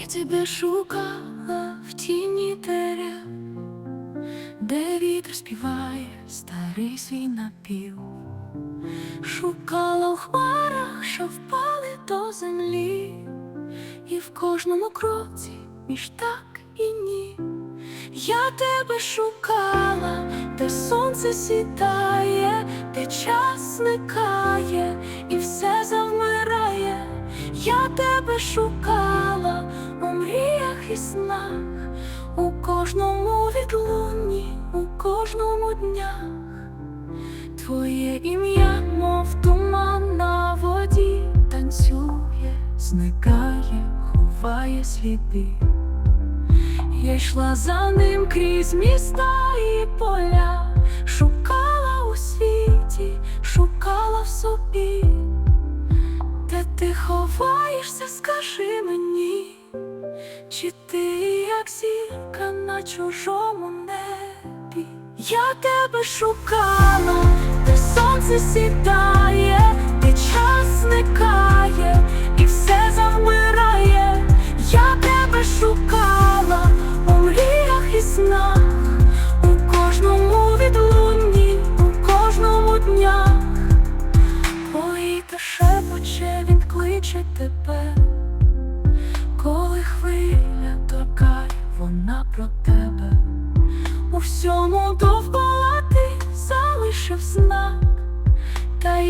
Я тебе шукала в тіні дерев, де вітер співає старий свій напів, шукала у хмарах, що впали до землі, і в кожному кроці між так і ні. Я тебе шукала, де сонце сідає, де час зникає і все завмирає. Я тебе шукала у мріях і снах, у кожному відлунні, у кожному днях. Твоє ім'я, мов туман на воді, танцює, зникає, ховає сліди. Я йшла за ним крізь міста і поля,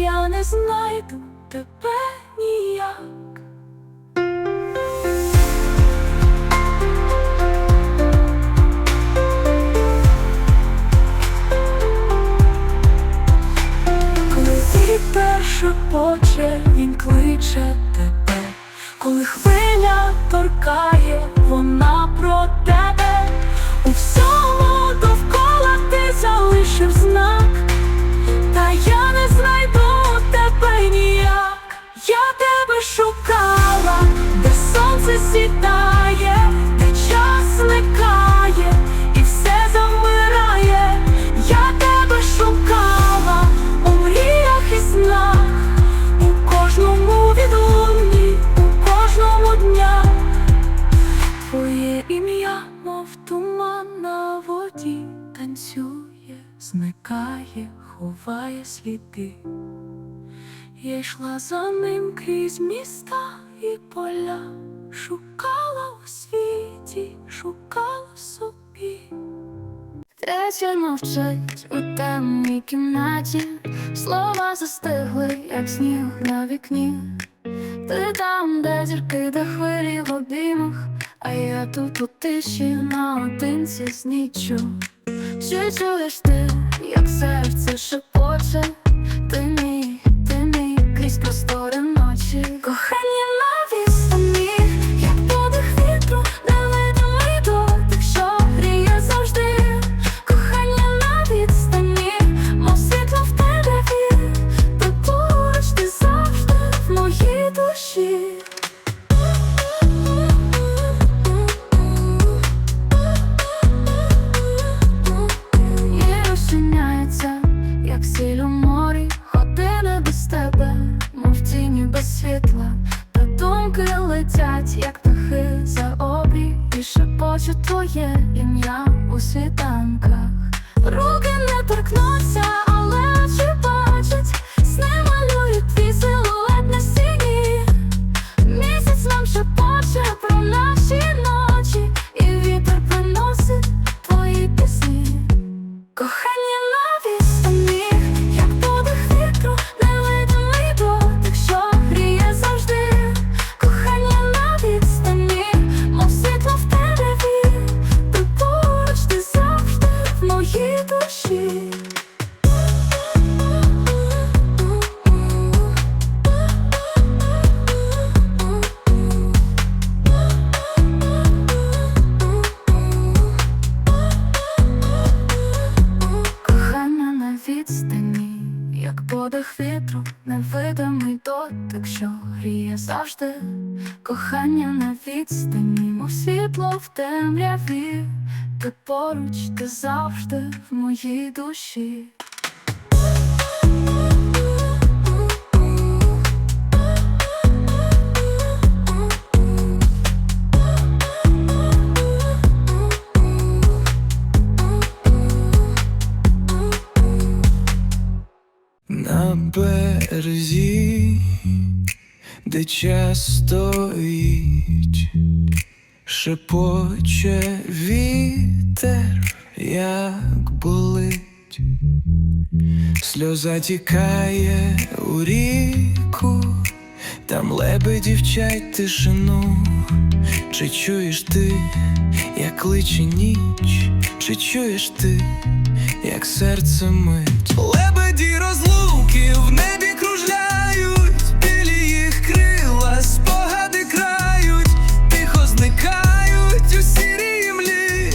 я не знайду тебе ніяк. Коли вітер шепоче, він кличе тебе, коли хвиля торкає, вона про тебе, у всьому довкола ти залишив знак, мов туман на воді, танцює, зникає, ховає сліди. Я йшла за ним крізь міста і поля, шукала у світі, шукала собі. Тече мовчить у темній кімнаті, слова застигли, як сніг на вікні. Ти там, де зірки, де хвилі в обіймах, а я тут у тиші наодинці з ніччю. Чи чуєш ти, як серце шепоче, ти подих вітру, невидимий дотик, що гріє завжди. Кохання на відстані, мов світло в темряві, ти поруч, ти завжди в моїй душі. Березі, де час стоїть, шепоче вітер, як болить, сльоза тікає у ріку, там лебеді вчать тишину. Чи чуєш ти, як кличе ніч, чи чуєш ти, як серце мить? Лебеді розлуки в небі кружляють, білі їх крила, спогади крають, тихо зникають у сірій млі,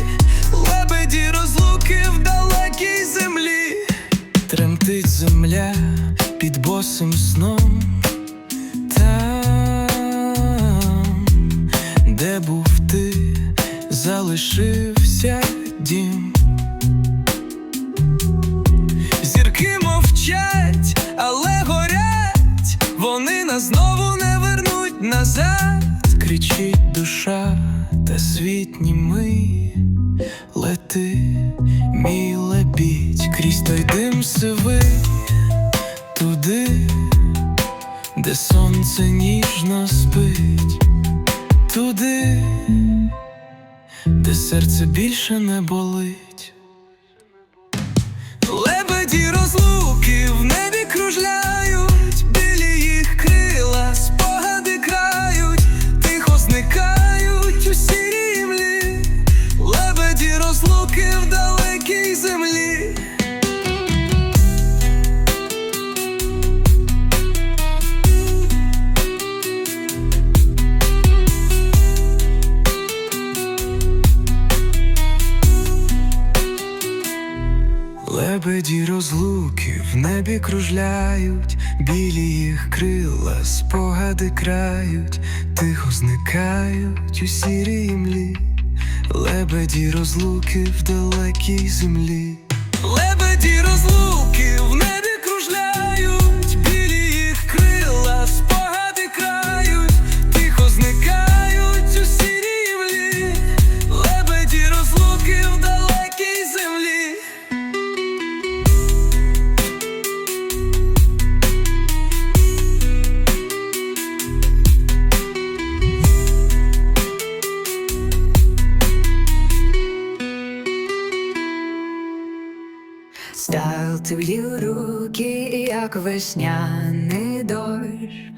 лебеді розлуки в далекій землі, тремтить земля під босим сном. Там, де був ти, залишився назад. Кричить душа, та світ німий лети, мій лебідь, крізь той дим сивий, туди, де сонце ніжно спить, туди, де серце більше не болить. Лебеді розлуки в небі кружляють, кружляють, білі їх крила, спогади крають, тихо зникають у сірій млі, лебеді розлуки в далекій землі. Лебеді розлуки руки, як весняний дощ,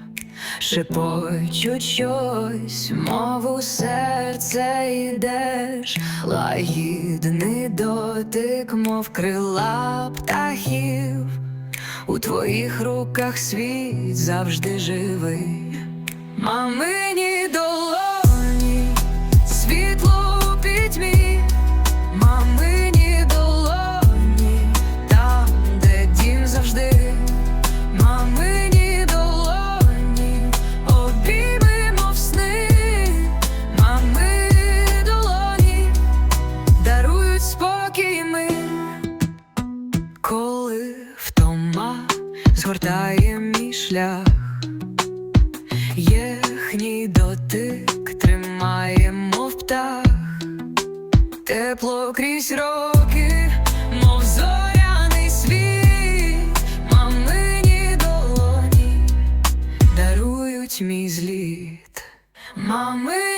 шепочуть щось, мову серце йдеш, лагідний дотик, мов крила птахів, у твоїх руках світ завжди живий, згортає мій шлях, їхній дотик тримає, мов птах. Тепло крізь роки, мов зоряний світ, мамині долоні дарують мій зліт, мамині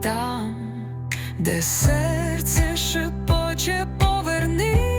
там, де серце шепоче поверни.